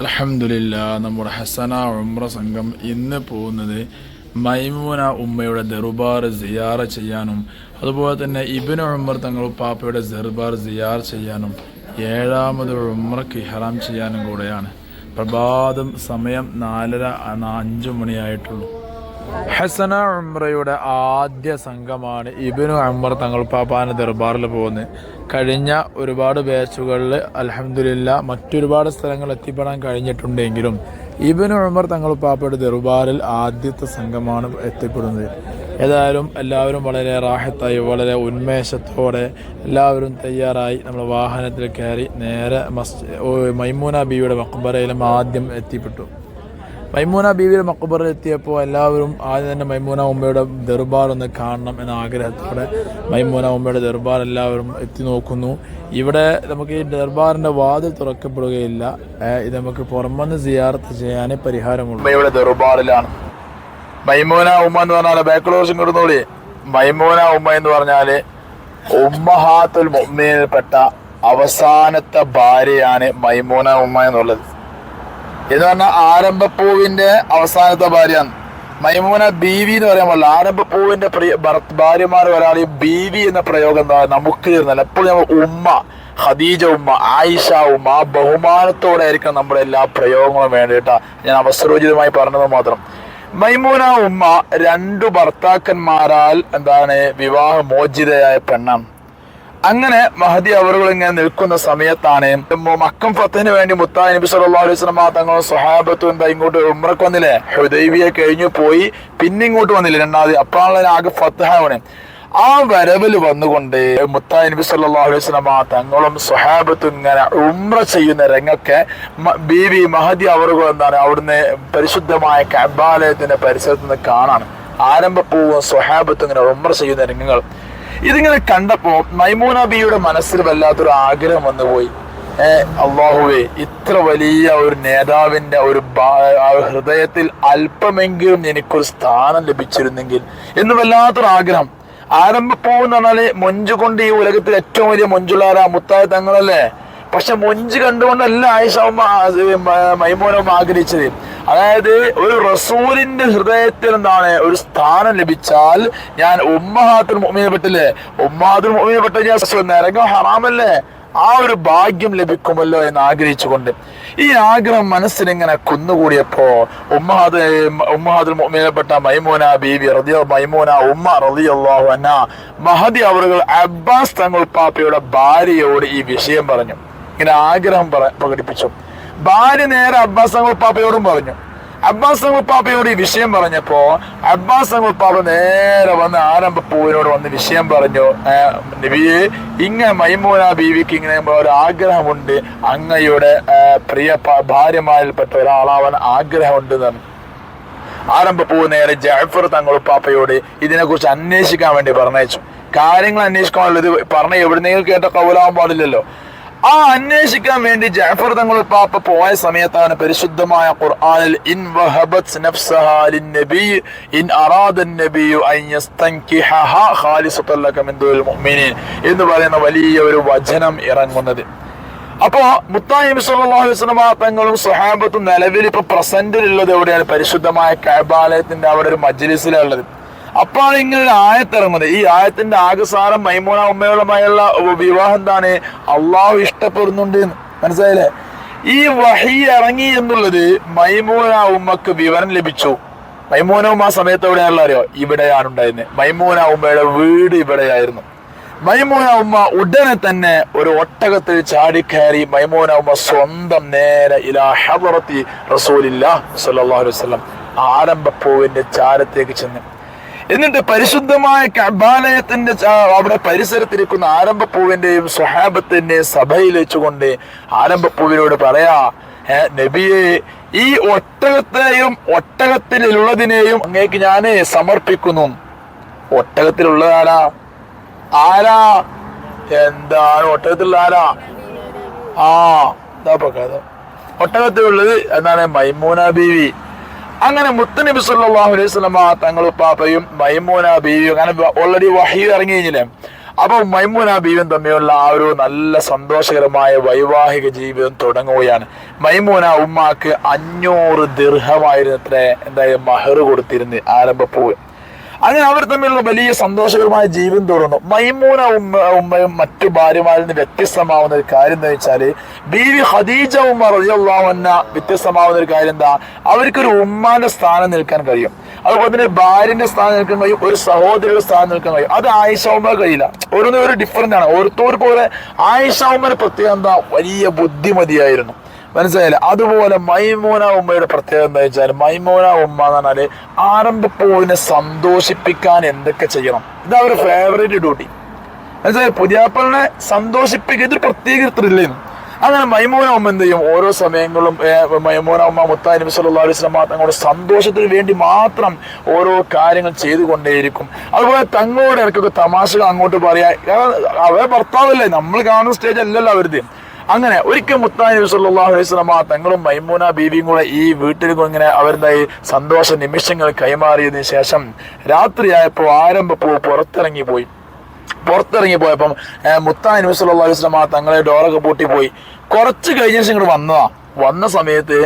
അലഹമില്ല നമ്മുടെ ഹസന ഉമ്ര സംഘം ഇന്ന് പോകുന്നത് മൈമൂന ഉമ്മയുടെ ദർബാർ സിയാറ ചെയ്യാനും അതുപോലെ തന്നെ ഇബിന് ഉമ്മർ തങ്ങൾ പാപ്പയുടെ ദർബാർ സിയാർ ചെയ്യാനും ഏഴാമത് ഉമ്രക്ക് ഹറാം ചെയ്യാനും കൂടെയാണ്. പ്രഭാതം സമയം നാലര അഞ്ചു മണിയായിട്ടുള്ളൂ. ഹസന ഉംറയുടെ ആദ്യ സംഘമാണ് ഇബിനു അമർ തങ്ങൾ പാപ്പാന ദർബാറിൽ പോകുന്നത്. കഴിഞ്ഞ ഒരുപാട് ബാച്ചുകളിൽ അലഹമില്ല മറ്റൊരുപാട് സ്ഥലങ്ങൾ എത്തിപ്പെടാൻ കഴിഞ്ഞിട്ടുണ്ടെങ്കിലും ഇബിനു ഉമർ തങ്ങൾ പാപ്പയുടെ ദർബാറിൽ ആദ്യത്തെ സംഘമാണ് എത്തിപ്പെടുന്നത്. ഏതായാലും എല്ലാവരും വളരെ റാഹത്തായി വളരെ ഉന്മേഷത്തോടെ എല്ലാവരും തയ്യാറായി നമ്മൾ വാഹനത്തിൽ കയറി നേരെ മസ് മൈമൂന ബിയുടെ മക്ബറയിലും ആദ്യം എത്തിപ്പെട്ടു. മൈമൂന ബീവിയുടെ മക്കബറിൽ എത്തിയപ്പോൾ എല്ലാവരും ആദ്യം തന്നെ മൈമൂന ഉമ്മയുടെ ദർബാർ ഒന്ന് കാണണം എന്ന ആഗ്രഹത്തോടെ മൈമൂന ഉമ്മയുടെ ദർബാർ എല്ലാവരും എത്തി നോക്കുന്നു. ഇവിടെ നമുക്ക് ഈ ദർബാറിന്റെ വാതിൽ തുറക്കപ്പെടുകയില്ല. ഇത് നമുക്ക് പുറമെന്ന് സിയാർത്ത് ചെയ്യാനേ പരിഹാരമുള്ളൂ. ദർബാറിലാണ്. മൈമൂന ഉമ്മ എന്ന് പറഞ്ഞാൽ ബാക്ക്ലോസും കിടന്നോളി മൈമൂന ഉമ്മ എന്ന് പറഞ്ഞാൽ ഉമ്മഹാത്തുൽ മൊമ്മയിൽപ്പെട്ട അവസാനത്തെ ഭാര്യയാണ് മൈമൂന ഉമ്മ എന്നുള്ളത്. എന്ന് പറഞ്ഞാൽ ആരംഭപ്പൂവിന്റെ അവസാനത്തെ ഭാര്യയാണ്. മൈമൂന ബീവി എന്ന് പറയാൻ പാടില്ല. ആരംഭപ്പൂവിന്റെ പ്രിയ ഭാര്യമാർ ഒരാൾ ഈ ബീവി എന്ന പ്രയോഗം എന്താ നമുക്ക് തരുന്നില്ല എപ്പോഴും നമ്മൾ ഉമ്മ ഖദീജ ഉമ്മ ആയിഷ ഉമ്മ ആ ബഹുമാനത്തോടെ ആയിരിക്കണം നമ്മുടെ എല്ലാ പ്രയോഗങ്ങളും വേണ്ടിയിട്ടാ ഞാൻ അവസരോചിതമായി പറഞ്ഞത് മാത്രം. മൈമൂന ഉമ്മ രണ്ടു ഭർത്താക്കന്മാരാൽ എന്താണ് വിവാഹ മോചിതയായ പെണ്ണാണ്. അങ്ങനെ മഹദി അവറുകൾ ഇങ്ങനെ നിൽക്കുന്ന സമയത്താണ് മക്കം ഫത്തിന് വേണ്ടി മുത്താ നബി സല്ലല്ലാഹു അലൈഹി വസല്ലം തങ്ങളും സ്വഹാബത്തും എന്താ ഇങ്ങോട്ട് ഉമ്രക്ക് വന്നില്ലേ? ഹുദൈബിയെ കഴിഞ്ഞു പോയി പിന്നെ ഇങ്ങോട്ട് വന്നില്ല രണ്ടാമത്. അപ്പോഴാണ് ആകെ ഫത്തഹാവണേ. ആ വരവിൽ വന്നുകൊണ്ട് മുത്താ നബി സല്ലല്ലാഹു അലൈഹി വസല്ലം തങ്ങളും സ്വഹാബത്തും ഇങ്ങനെ ഉമ്ര ചെയ്യുന്ന രംഗൊക്കെ ബീവി മഹദി അവറുകൾ എന്താണ് അവിടുന്ന് പരിശുദ്ധമായ കബാലയത്തിന്റെ പരിസരത്ത് നിന്ന് കാണാണ്. ആരംഭപ്പൂവും സ്വഹാബത്തും ഇങ്ങനെ ഉമ്ര ചെയ്യുന്ന രംഗങ്ങൾ. ഇതിങ്ങനെ കണ്ടപ്പോ മൈമൂന ബിയുടെ മനസ്സിൽ വല്ലാത്തൊരു ആഗ്രഹം വന്നുപോയി ഏ അള്ളാഹുവേ ഇത്ര വലിയ ഒരു നേതാവിന്റെ ഒരു ഹൃദയത്തിൽ അല്പമെങ്കിലും എനിക്കൊരു സ്ഥാനം ലഭിച്ചിരുന്നെങ്കിൽ എന്ന് വല്ലാത്തൊരു ആഗ്രഹം. ആരംഭപ്പോവെന്ന് പറഞ്ഞാൽ മൊഞ്ച് കൊണ്ട് ഈ ഉലകത്തിൽ ഏറ്റവും വലിയ മൊഞ്ചുള്ളാരാ മുത്തായ തങ്ങളല്ലേ? പക്ഷെ മൊഞ്ച് കണ്ടുകൊണ്ടല്ല ആയിഷ മൈമോനവും ആഗ്രഹിച്ചത്. അതായത് ഒരു റസൂലിന്റെ ഹൃദയത്തിൽ എന്താണ് ഒരു സ്ഥാനം ലഭിച്ചാൽ ഞാൻ ഉമ്മഹാത്തുൽ മുഅ്മിനെ പെട്ടില്ലേ ഉമ്മഹാത്തുൽ മുഅ്മിനെ പെട്ട ഞാൻ നരകം ഹറാമല്ലേ? ആ ഒരു ഭാഗ്യം ലഭിക്കുമല്ലോ എന്ന് ആഗ്രഹിച്ചുകൊണ്ട്. ഈ ആഗ്രഹം മനസ്സിലിങ്ങനെ കുന്നുകൂടിയപ്പോ ഉമ്മഹാദ് ഉമ്മഹാദുൽ മുഅ്മിനെപ്പെട്ട മൈമൂന ബീവി റളിയ മൈമൂന ഉമ്മ റളിയല്ലാഹു അന്ന മഹദി അവറുകൾ അബ്ബാസ് തങ്ങൾ പാപ്പയുടെ ഭാര്യയോട് ഈ വിഷയം പറഞ്ഞു. ഇങ്ങനെ ആഗ്രഹം പ്രകടിപ്പിച്ചു. ഭാര്യ നേരെ അബ്ബാസ് തങ്ങൾ പാപ്പയോടും പറഞ്ഞു. അബ്ബാസ് പാപ്പയോട് ഈ വിഷയം പറഞ്ഞപ്പോ അബ്ബാസ് പാപ്പ നേരെ വന്ന് ആരംഭ പൂവിനോട് വന്ന് വിഷയം പറഞ്ഞു. നബിയെ ഇങ്ങനെ മൈമൂന ബീവിക്ക് ഇങ്ങനെ ഒരു ആഗ്രഹമുണ്ട്. അങ്ങയുടെ പ്രിയ ഭാര്യമാരിൽപ്പെട്ട ഒരാളാവാൻ ആഗ്രഹമുണ്ട് എന്ന് പൂവ് നേരെ ജാഫർ തങ്ങൾ പാപ്പയോട് ഇതിനെക്കുറിച്ച് അന്വേഷിക്കാൻ വേണ്ടി പറഞ്ഞയച്ചു. കാര്യങ്ങൾ അന്വേഷിക്കാനുള്ളത് പറഞ്ഞ എവിടുന്നെങ്കിലും കേട്ട കൗലാവാൻ പാടില്ലല്ലോ. ആ അന്വേഷിക്കാൻ വേണ്ടി ജാഫർ തങ്ങൾ പാപ്പ പോയ സമയത്താണ് പരിശുദ്ധമായ ഖുർആനിൽ ഇൻ വഹബത് നഫ്സഹാ ലിന്നബി ഇൻ അറാദ നബിയു അൻ യസ്തൻകിഹഹാ ഖാലിസത്തൻ ലക മിൻ ദുൽ മുഅ്മിനീൻ എന്ന് പറയുന്ന വലിയ ഒരു വചനം ഇറങ്ങുന്നത്. അപ്പോ മുത്താഹിബ് സല്ലല്ലാഹു അലൈഹി തങ്ങളും സ്വഹാബത്തും നിലവിൽ ഇപ്പൊ പ്രസന്റിലുള്ളത് എവിടെയാണ്? പരിശുദ്ധമായ കഅബാലയത്തിന്റെ അവിടെ ഒരു മജ്ലിസിലുള്ളത് അപ്പോഴാണ് ഇങ്ങനെ ആയത്തിറങ്ങുന്നത്. ഈ ആയത്തിന്റെ ആകസാരം മൈമൂന ഉമ്മയോളമായുള്ള വിവാഹം എന്താണ്? അള്ളാഹു ഇഷ്ടപ്പെടുന്നുണ്ട്. മനസ്സിലായില്ലേ? ഈ വഹി ഇറങ്ങി എന്നുള്ളത് മൈമൂന ഉമ്മക്ക് വിവരം ലഭിച്ചു. മൈമൂന ഉമ്മ ആ സമയത്ത് എവിടെയാണല്ലോ അറിയോ? ഇവിടെയാണ് ഉണ്ടായിരുന്നത്. മൈമൂന ഉമ്മയുടെ വീട് ഇവിടെയായിരുന്നു. മൈമൂന ഉമ്മ ഉടനെ തന്നെ ഒരു ഒട്ടകത്തിൽ ചാടിക്കയറി മൈമൂന ഉമ്മ സ്വന്തം നേരെ ഇലാ ഹദറത്തി റസൂലില്ലാ സല്ലല്ലാഹു അലൈഹി വസല്ലം ആരംഭപ്പൂവിന്റെ ചാരത്തേക്ക് ചെന്ന് എന്നിട്ട് പരിശുദ്ധമായ കബാലയത്തിന്റെ അവിടെ പരിസരത്തിരിക്കുന്ന ആരംഭപ്പൂവിന്റെയും സ്വഹാബത്തിന്റെയും സഭയിൽ വെച്ചുകൊണ്ട് ആരംഭപ്പൂവിനോട് പറയാ നബിയെ ഈ ഒട്ടകത്തെയും ഒട്ടകത്തിലുള്ളതിനെയും അങ്ങേക്ക് ഞാൻ സമർപ്പിക്കുന്നു. ഒട്ടകത്തിലുള്ള ആരാ? ആരാ എന്താണ് ഒട്ടകത്തിലുള്ള ആരാ? ആ എന്താ പ്രകാരം ഒട്ടകത്തിലുള്ളത് എന്താണ്? മൈമൂന ബീവി. അങ്ങനെ മുത്തനബി സല്ലല്ലാഹു അലൈഹി സ്വലമ തങ്ങൾ പാപ്പയും മൈമൂന ബീവിയും അങ്ങനെ ഓൾറെഡി വഹി ഇറങ്ങി കഴിഞ്ഞില്ലേ അപ്പൊ മൈമൂന ബീവിയും തമ്മിലുള്ള ആ ഒരു നല്ല സന്തോഷകരമായ വൈവാഹിക ജീവിതം തുടങ്ങുകയാണ്. മൈമൂന ഉമ്മാക്ക് അഞ്ഞൂറ് ദീർഘമായിരുന്നു അത്ര എന്തായാലും മഹർ കൊടുത്തിരുന്ന് ആരംഭപ്പൂവ് അങ്ങനെ അവർ തമ്മിലുള്ള വലിയ സന്തോഷകരമായ ജീവിതം തുടർന്നു. മൈമൂന ഉമ്മ ഉമ്മയും മറ്റു ഭാര്യമാരിൽ നിന്ന് വ്യത്യസ്തമാവുന്ന ഒരു കാര്യം എന്താ വെച്ചാൽ ബീവി ഖദീജ ഉമ്മ റിയാവുന്ന വ്യത്യസ്തമാവുന്ന ഒരു കാര്യം എന്താ? അവർക്കൊരു ഉമ്മാന്റെ സ്ഥാനം നിൽക്കാൻ കഴിയും. അതുപോലെ തന്നെ ഭാര്യന്റെ സ്ഥാനം നിൽക്കാൻ കഴിയും ഒരു സഹോദരിയുടെ സ്ഥാനം നിൽക്കാൻ കഴിയും. അത് ആയിഷ കഴിയില്ല ഓരോന്നും ഒരു ഡിഫറന്റ് ആണ്. ഓരോരുത്തർക്കും പോലെ ആയിഷ പ്രത്യേകത എന്താ? വലിയ ബുദ്ധിമതിയായിരുന്നു. മനസ്സിലായില്ല? അതുപോലെ മൈമോന ഉമ്മയുടെ പ്രത്യേകത എന്താ വെച്ചാൽ മൈമോന ഉമ്മ എന്ന് പറഞ്ഞാൽ ആരംഭപ്പോവിനെ സന്തോഷിപ്പിക്കാൻ എന്തൊക്കെ ചെയ്യണം? ഇതാ ഒരു ഫേവറേറ്റ് ഡ്യൂട്ടി മനസ്സിലായി? പുതിയാപ്പളിനെ സന്തോഷിപ്പിക്കുക ഇതൊരു പ്രത്യേക ത്രില്ലേന്നു അങ്ങനെ മൈമോന ഉമ്മ എന്ത് ചെയ്യും? ഓരോ സമയങ്ങളും മൈമോന ഉമ്മ സല്ലല്ലാഹു അലൈഹി വസല്ലം തങ്ങളുടെ സന്തോഷത്തിന് വേണ്ടി മാത്രം ഓരോ കാര്യങ്ങൾ ചെയ്തുകൊണ്ടേയിരിക്കും. അതുപോലെ തങ്ങളോട് ഇടയ്ക്കൊക്കെ തമാശകൾ അങ്ങോട്ട് പറയാ. അവരെ ഭർത്താവല്ലേ? നമ്മൾ കാണുന്ന സ്റ്റേജ് അല്ലല്ലോ അവരുത് അങ്ങനെ ഒരിക്കൽ മുത്തായി നബി അലൈഹി തങ്ങളും മൈമൂന ബീവിയും കൂടെ ഈ വീട്ടിൽ ഇങ്ങനെ അവരുടെ സന്തോഷ നിമിഷങ്ങൾ കൈമാറിയതിനു ശേഷം രാത്രിയായപ്പോൾ ആരംഭപ്പൂ പുറത്തിറങ്ങി പോയി. പുറത്തിറങ്ങി പോയപ്പം മുത്താൻ നബി സല്ലല്ലാഹു അലൈഹി വസല്ലം തങ്ങളെ ഡോറൊക്കെ പൂട്ടി പോയി. കുറച്ച് കഴിഞ്ഞ ശേഷം ഇങ്ങോട്ട് വന്നതാ. വന്ന സമയത്ത്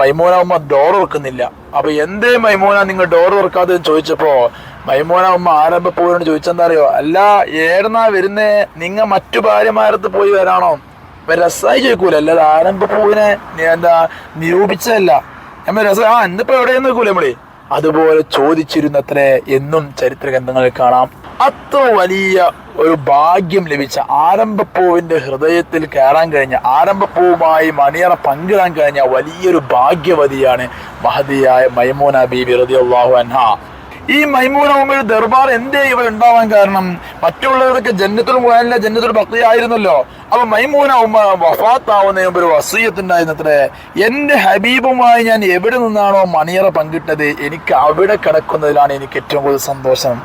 മൈമോന ഉമ്മ ഡോർ തുറക്കുന്നില്ല. അപ്പൊ എന്തേ മൈമോന നിങ്ങൾ ഡോർ തുറക്കാതെ ചോദിച്ചപ്പോ മൈമോന ഉമ്മ ആരംഭപ്പോയോട് ചോദിച്ചെന്താ അറിയോ? അല്ല ഏടന്നാ വരുന്നേ? നിങ്ങ മറ്റു ഭാര്യമാരത്ത് പോയി വരാണോ? രസമായി ചോദിക്കൂല. അല്ലാതെ ആരംഭ പൂവിനെ എന്താ നിരൂപിച്ചതല്ല. നമ്മൾ രസം ആ എന്നിപ്പോ എവിടെയെന്ന് നോക്കൂല നമ്മൾ. അതുപോലെ ചോദിച്ചിരുന്നത്രേ എന്നും ചരിത്ര ഗ്രന്ഥങ്ങളിൽ കാണാം. അത്ര വലിയ ഒരു ഭാഗ്യം ലഭിച്ച ആരംഭപ്പൂവിന്റെ ഹൃദയത്തിൽ കയറാൻ കഴിഞ്ഞ ആരംഭപ്പൂവുമായി മണിയറ പങ്കിടാൻ കഴിഞ്ഞ വലിയൊരു ഭാഗ്യവതിയാണ് മഹതിയായ മൈമോന ബി റളിയല്ലാഹു അൻഹ. ഈ മൈമൂന ഉമ്മയുടെ ദർബാർ എന്തേ ഇവ ഉണ്ടാവാൻ കാരണം? മറ്റുള്ളവരൊക്കെ ജന്നത്തുൽ മുഹാലിലെ ജന്നത്തുൽ ഭക്തി ആയിരുന്നല്ലോ. അപ്പൊ മൈമൂന ഉമ്മ വഫാത്താവുന്ന ഒരു വസീയത്തുണ്ടായിരുന്നത്രേ എന്റെ ഹബീബുമായി ഞാൻ എവിടെ നിന്നാണോ മണിയറ പങ്കിട്ടത്? എനിക്ക് അവിടെ കിടക്കുന്നതിലാണ് എനിക്ക് ഏറ്റവും കൂടുതൽ സന്തോഷം.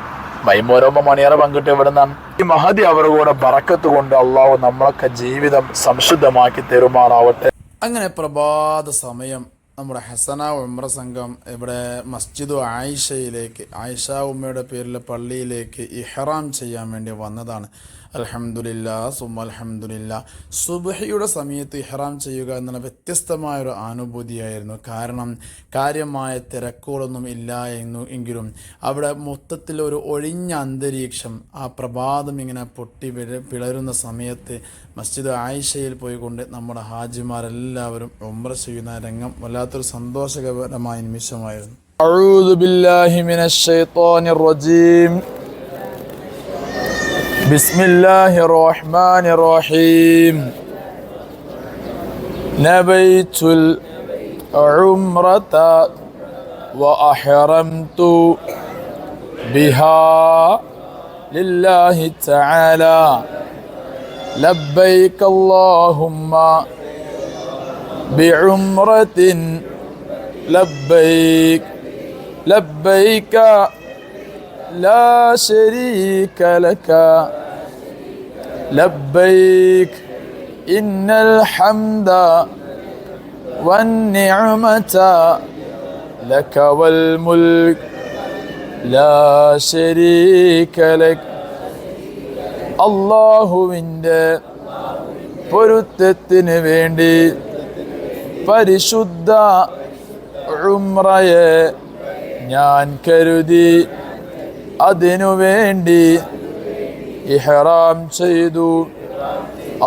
മൈമൂന ഉമ്മ മണിയറ പങ്കിട്ട് എവിടെ നിന്നാണ്? ഈ മഹതി അവരുടെ കൂടെ ബറക്കത്ത് കൊണ്ട് അള്ളാഹു നമ്മളൊക്കെ ജീവിതം സംശുദ്ധമാക്കി തെരുമാറാവട്ടെ. അങ്ങനെ പ്രഭാത സമയം നമ്മുടെ ഹസന ഉമ്ര സംഘം ഇവിടെ മസ്ജിദു ആയിഷയിലേക്ക് ആയിഷ ഉമ്മയുടെ പേരിലെ പള്ളിയിലേക്ക് ഇഹ്റാം ചെയ്യാൻ വേണ്ടി വന്നതാണ്. അൽഹംദുലില്ല സുമ അൽഹംദുലില്ല സുബഹയുടെ സമയത്ത് ഇഹ്റാം ചെയ്യുക എന്നുള്ള വ്യത്യസ്തമായ ഒരു അനുഭൂതിയായിരുന്നു കാരണം കാര്യമായ തിരക്കുകളൊന്നും ഇല്ല എന്നു എങ്കിലും അവിടെ മൊത്തത്തിൽ ഒരു ഒഴിഞ്ഞ അന്തരീക്ഷം ആ പ്രഭാതം ഇങ്ങനെ പൊട്ടി വിഴ പിളരുന്ന സമയത്ത് മസ്ജിദ് ആയിഷയിൽ പോയിക്കൊണ്ട് നമ്മുടെ ഹാജിമാരെല്ലാവരും ഉംറ ചെയ്യുന്ന രംഗം വല്ലാത്തൊരു സന്തോഷകരമായ നിമിഷമായിരുന്നു أعوذ بالله من الشيطان الرجيم بسم الله الرحمن الرحيم. نبيت العمرة وأحرمت بها لله تعالى. لبيك اللهم بعمرة. لبيك لبيك لا شريك لك لبيك إن الحمد والنعمة لك والملك لا شريك لك അള്ളാഹുവിൻ്റെ പൊരുത്തത്തിന് വേണ്ടി പരിശുദ്ധ ഉംറയെ ഞാൻ കരുതി അതിനു വേണ്ടി ഇഹ്റാം ചെയ്തു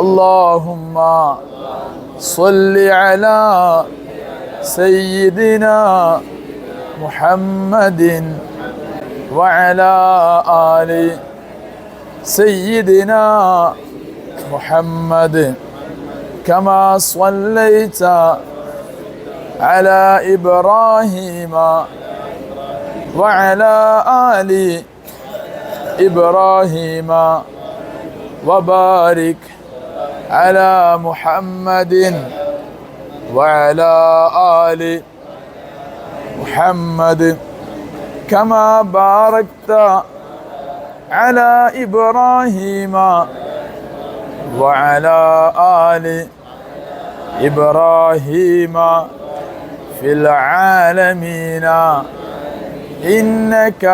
അള്ളാഹുമ്മ صل على سيدنا محمد وعلى آل سيدنا محمد كما صليت على إبراهيم وعلى آل إبراهيم وبارك على محمد وعلى آل محمد كما باركت على إبراهيم وعلى آل إبراهيم في العالمين. ഇന്നക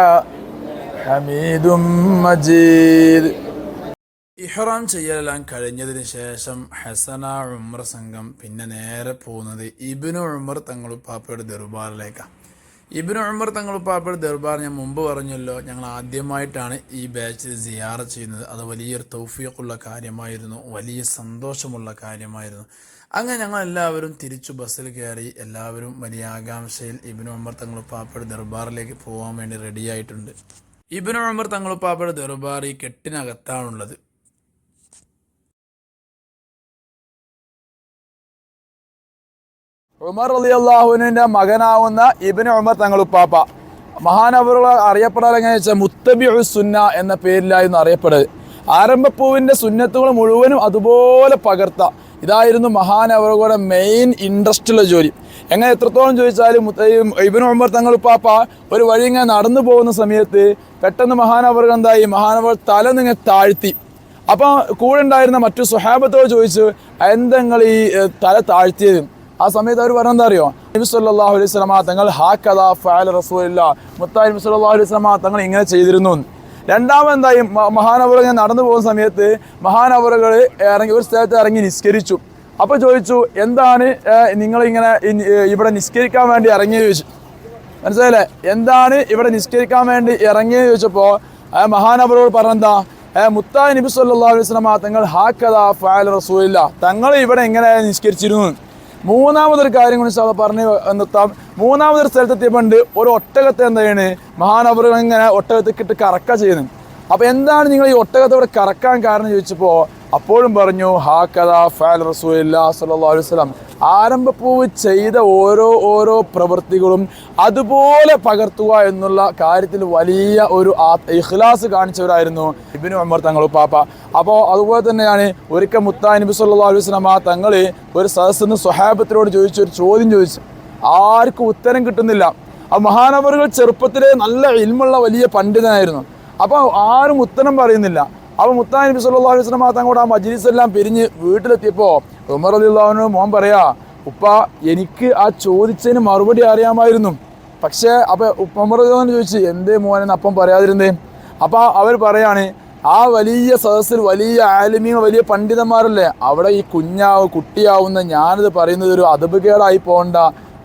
ഹമീദും മജീദ്. ഇഹ്റാം ചെയ്യലെല്ലാം കഴിഞ്ഞതിന് ശേഷം ഹസന ഉമർ സംഘം പിന്നെ നേരെ പോകുന്നത് ഇബിനു ഉമർ തങ്ങളുപ്പാപ്പയുടെ ദർബാറിലേക്കാണ് ഇബിനു ഉമർ തങ്ങളുപ്പാപ്പയുടെ ദർബാർ ഞാൻ മുമ്പ് പറഞ്ഞല്ലോ ഞങ്ങൾ ആദ്യമായിട്ടാണ് ഈ ബാച്ചിൽ ജിയാറ ചെയ്യുന്നത്. അത് വലിയൊരു തൗഫിയക്കുള്ള കാര്യമായിരുന്നു വലിയ സന്തോഷമുള്ള കാര്യമായിരുന്നു. അങ്ങനെ ഞങ്ങൾ എല്ലാവരും തിരിച്ചു ബസ്സിൽ കയറി എല്ലാവരും വലിയ ആകാംക്ഷയിൽ ഇബിനു ഉമർ തങ്ങളുപ്പാപ്പയുടെ ദർബാറിലേക്ക് പോകാൻ വേണ്ടി റെഡിയായിട്ടുണ്ട് ഇബിനു ഉമർ തങ്ങളുപ്പാപ്പയുടെ ദർബാർ ഈ കെട്ടിനകത്താണുള്ളത്. ഉമർ അലി അള്ളാഹുവിന്റെ മകനാവുന്ന ഇബിന് ഉമർ തങ്ങളുപ്പാപ്പ മഹാനവറുകൾ അറിയപ്പെടാൻ എങ്ങനെ വെച്ചാൽ മുത്തബി സുന്ന എന്ന പേരിലായിരുന്നു അറിയപ്പെടുന്നത്. ആരംഭപ്പൂവിന്റെ സുന്നത്തുകൾ മുഴുവനും അതുപോലെ പകർത്ത ഇതായിരുന്നു മഹാനവറുകളുടെ മെയിൻ ഇൻട്രസ്റ്റ് ഉള്ള ജോലി. എങ്ങനെ എത്രത്തോളം ചോദിച്ചാലും ഇബിന് ഉമർ തങ്ങളുപ്പാപ്പ ഒരു വഴി ഇങ്ങനെ നടന്നു പോകുന്ന സമയത്ത് പെട്ടെന്ന് മഹാനവറുകൾ എന്തായി? മഹാനവർ തല നിങ്ങൾ താഴ്ത്തി. അപ്പൊ കൂടെ ഉണ്ടായിരുന്ന മറ്റു സുഹാബത്തോട് ചോദിച്ചു എന്തെങ്ങൾ ഈ തല താഴ്ത്തിയത്? ആ സമയത്ത് അവർ പറഞ്ഞെന്താ അറിയോ? നബി സല്ലല്ലാഹു അലൈഹി സ്വലാ തങ്ങൾ ഹാക്കദാ ഫാൽ റസൂലില്ല. മുത്തായി നബി അലൈഹി സ്വലാ തങ്ങൾ ഇങ്ങനെ ചെയ്തിരുന്നു എന്ന്. മഹാനവറ ഞാൻ നടന്നു പോകുന്ന സമയത്ത് മഹാനവറുകൾ ഇറങ്ങി ഒരു സ്ഥലത്ത് ഇറങ്ങി നിസ്കരിച്ചു. അപ്പോൾ ചോദിച്ചു എന്താണ് നിങ്ങളിങ്ങനെ ഇവിടെ നിസ്കരിക്കാൻ വേണ്ടി ഇറങ്ങിയത് ചോദിച്ചു. മനസ്സിലായില്ലേ? എന്താണ് ഇവിടെ നിസ്കരിക്കാൻ വേണ്ടി ഇറങ്ങിയത് ചോദിച്ചപ്പോൾ ആ മഹാനവരോട് പറഞ്ഞെന്താ മുത്താ നബി സല്ലല്ലാഹു അലൈഹി തങ്ങൾ ഹാക്കഥ ഫാൽ റസൂലില്ല തങ്ങൾ ഇവിടെ എങ്ങനെ നിസ്കരിച്ചിരുന്നു? മൂന്നാമതൊരു കാര്യം കൊണ്ട് സാധാ പറഞ്ഞ് നിർത്താം. മൂന്നാമതൊരു സ്ഥലത്തെത്തിയപ്പോണ്ട് ഒരു ഒട്ടകത്തെ എന്താണ് മഹാനവറുകൾ ഇങ്ങനെ ഒട്ടകത്തേക്ക് ഇട്ട് കറക്ക ചെയ്യുന്നത് അപ്പോൾ എന്താണ് നിങ്ങൾ ഈ ഒട്ടകത്തെ ഇവിടെ കറക്കാൻ കാരണം ചോദിച്ചപ്പോൾ അപ്പോഴും പറഞ്ഞു ഹാ കഥ ഫാൽ റസൂൽ സല്ലല്ലാഹു അലൈഹി വസല്ലം ആരംഭപ്പൂവ് ചെയ്ത ഓരോ ഓരോ പ്രവൃത്തികളും അതുപോലെ പകർത്തുക എന്നുള്ള കാര്യത്തിൽ വലിയ ഒരു ഇഖ്ലാസ് കാണിച്ചവരായിരുന്നു ഇബിനു അമർ തങ്ങൾ പാപ്പ അപ്പോൾ അതുപോലെ തന്നെയാണ് ഒരിക്കൽ മുത്താ നബി സല്ലാ ആ തങ്ങൾ ഒരു സദസ്സിന് സ്വഹാബത്തിനോട് ചോദിച്ചു ഒരു ചോദ്യം ചോദിച്ചു. ആർക്കും ഉത്തരം കിട്ടുന്നില്ല. ആ മഹാനവറുകൾ ചെറുപ്പത്തിലെ നല്ല ഇൽമുള്ള വലിയ പണ്ഡിതനായിരുന്നു. അപ്പോൾ ആരും ഉത്തരം പറയുന്നില്ല. അപ്പോൾ മുത്താൻ നബി സല്ലല്ലാഹു അലൈഹി വസല്ലം തങ്ങളുടെ ആ മജ്ലിസ് എല്ലാം പിരിഞ്ഞ് വീട്ടിലെത്തിയപ്പോൾ ഉമർ റളിയല്ലാഹു മോൻ പറയാ ഉപ്പ എനിക്ക് ആ ചോദിച്ചതിന് മറുപടി അറിയാമായിരുന്നു. പക്ഷേ അപ്പോൾ ഉമർ റളിയല്ലാഹു ചോദിച്ചു എന്തേ മോനെന്ന് അപ്പം പറയാതിരുന്നേ? അപ്പോൾ അവർ പറയാണ് ആ വലിയ സദസ്സിൽ വലിയ ആലിമിയും വലിയ പണ്ഡിതന്മാരല്ലേ അവിടെ ഈ കുഞ്ഞാവ് കുട്ടിയാവുന്ന ഞാനിത് പറയുന്നത് ഒരു അതപകേടായി പോകണ്ട.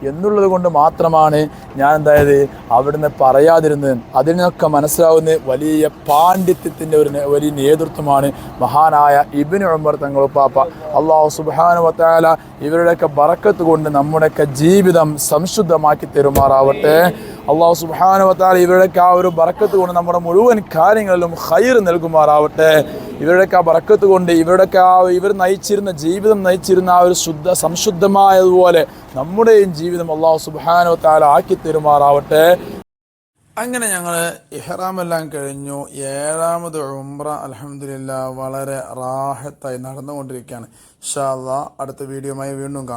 എന്നുള്ളത് കൊണ്ട് മാത്രമാണ് ഞാൻ എന്തായത് അവിടുന്ന് പറയാതിരുന്നത്. അതിനൊക്കെ മനസ്സിലാവുന്ന വലിയ പാണ്ഡിത്യത്തിന്റെ ഒരു വലിയ നേതൃത്വമാണ് മഹാനായ ഇബിൻ ഉമർ തങ്ങളുപ്പാപ്പ അള്ളാഹു സുബാനു വത്താല ഇവരുടെയൊക്കെ ബറക്കത്ത് കൊണ്ട് നമ്മുടെയൊക്കെ ജീവിതം സംശുദ്ധമാക്കി തരുമാറാവട്ടെ. അള്ളാഹു സുബാനു വത്താല ഇവരുടെയൊക്കെ ആ ഒരു ബറക്കത്ത് കൊണ്ട് നമ്മുടെ മുഴുവൻ കാര്യങ്ങളിലും ഹൈർ നൽകുമാറാവട്ടെ. ഇവരുടെയൊക്കെ ആ വറക്കത്ത് കൊണ്ട് ഇവരുടെയൊക്കെ ആ ഇവർ നയിച്ചിരുന്ന ജീവിതം നയിച്ചിരുന്ന ആ ഒരു ശുദ്ധ സംശുദ്ധമായതുപോലെ നമ്മുടെയും ജീവിതം അള്ളാഹു സുബാനോ താല ആക്കി തരുമാറാവട്ടെ. അങ്ങനെ ഞങ്ങൾ ഇഹ്റാമെല്ലാം കഴിഞ്ഞു. ഏഴാമത് ഉംറ അലഹമില്ല വളരെ റാഹത്തായി നടന്നുകൊണ്ടിരിക്കുകയാണ്. ഷാ അടുത്ത വീഡിയോയുമായി വീണ്ടും കാണാം.